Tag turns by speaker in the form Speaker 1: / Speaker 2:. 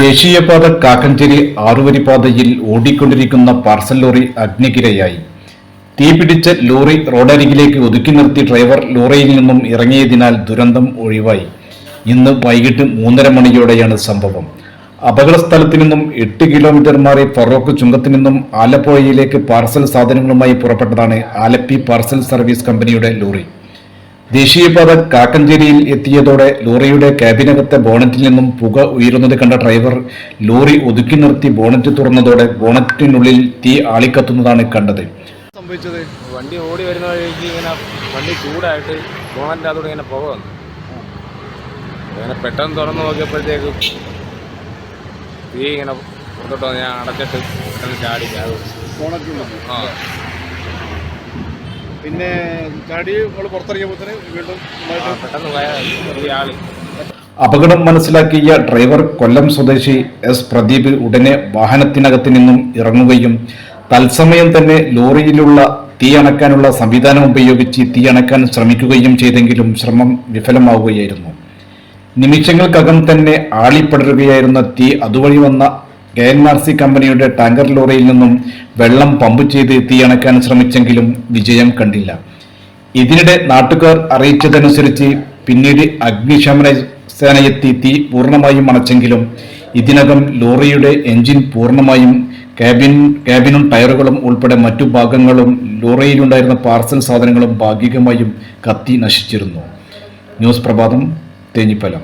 Speaker 1: ദേശീയപാത കാക്കഞ്ചേരി ആറുവരിപ്പാതയിൽ ഓടിക്കൊണ്ടിരിക്കുന്ന പാർസൽ ലോറി അഗ്നിക്കിരയായി. തീപിടിച്ച ലോറി റോഡരികിലേക്ക് ഒതുക്കി നിർത്തി ഡ്രൈവർ ലോറിയിൽ നിന്നും ഇറങ്ങിയതിനാൽ ദുരന്തം ഒഴിവായി. ഇന്ന് വൈകിട്ട് മൂന്നര മണിയോടെയാണ് സംഭവം. അപകട സ്ഥലത്തു നിന്നും എട്ട് കിലോമീറ്റർ മാറി ഫറോക്ക് ചുങ്കത്തു നിന്നും ആലപ്പുഴയിലേക്ക് പാർസൽ സാധനങ്ങളുമായി പുറപ്പെട്ടതാണ് ആലപ്പി പാർസൽ സർവീസ് കമ്പനിയുടെ ലോറി. ദേശീയപാത കാക്കഞ്ചേരിയിൽ എത്തിയതോടെ ലോറിയുടെ ക്യാബിനകത്തെ ബോണറ്റിൽ നിന്നും പുക ഉയരുന്നത് കണ്ട ഡ്രൈവർ ലോറി ഒതുക്കി നിർത്തി ബോണറ്റ് തുറന്നതോടെ ബോണറ്റിനുള്ളിൽ തീ ആളിക്കത്തുന്നതാണ് കണ്ടത്.
Speaker 2: സംഭവിച്ചത്?
Speaker 3: വണ്ടി ഓടി വരുന്ന വഴിക്ക് ഇങ്ങനെ വണ്ടി ചൂടായിട്ട് ബോണറ്റിന്റെ അതോടെ ഇങ്ങനെ പുക വന്നു. അങ്ങനെ പെട്ടെന്ന് തുറന്നു നോക്കിയപ്പോഴത്തേക്ക് തീ ഇങ്ങനെ പുറത്തോട്ട് ഞാൻ അടച്ചിട്ട് പെട്ടെന്ന് ചാടി ആ.
Speaker 2: പിന്നെ ചാടി നമ്മൾ പുറത്തിറങ്ങിയപ്പോൾ വീണ്ടും
Speaker 3: പെട്ടെന്ന് പോയ
Speaker 1: അപകടം മനസ്സിലാക്കിയ ഡ്രൈവർ കൊല്ലം സ്വദേശി എസ് പ്രദീപ് ഉടനെ വാഹനത്തിനകത്ത് നിന്നും ഇറങ്ങുകയും തത്സമയം തന്നെ ലോറിയിലുള്ള തീ അണക്കാനുള്ള സംവിധാനം ഉപയോഗിച്ച് തീ അണക്കാൻ ശ്രമിക്കുകയും ചെയ്തെങ്കിലും ശ്രമം വിഫലമാവുകയായിരുന്നു. നിമിഷങ്ങൾക്കകം തന്നെ ആളിപ്പടരുകയായിരുന്ന തീ അതുവഴി വന്ന കെ എൻ ആർ സി കമ്പനിയുടെ ടാങ്കർ ലോറിയിൽ നിന്നും വെള്ളം പമ്പ് ചെയ്ത് തീയണക്കാൻ ശ്രമിച്ചെങ്കിലും വിജയം കണ്ടില്ല. ഇതിനിടെ നാട്ടുകാർ അറിയിച്ചതനുസരിച്ച് പിന്നീട് അഗ്നിശമന സേനയെത്തി തീ പൂർണമായും അണച്ചെങ്കിലും ഇതിനകം ലോറിയുടെ എഞ്ചിൻ പൂർണമായും ക്യാബിൻ ക്യാബിനും ടയറുകളും ഉൾപ്പെടെ മറ്റു ഭാഗങ്ങളും ലോറിയിലുണ്ടായിരുന്ന പാർസൽ സാധനങ്ങളും ഭാഗികമായും കത്തി നശിച്ചിരുന്നു. ന്യൂസ് പ്രഭാതം തേഞ്ഞിപ്പലം.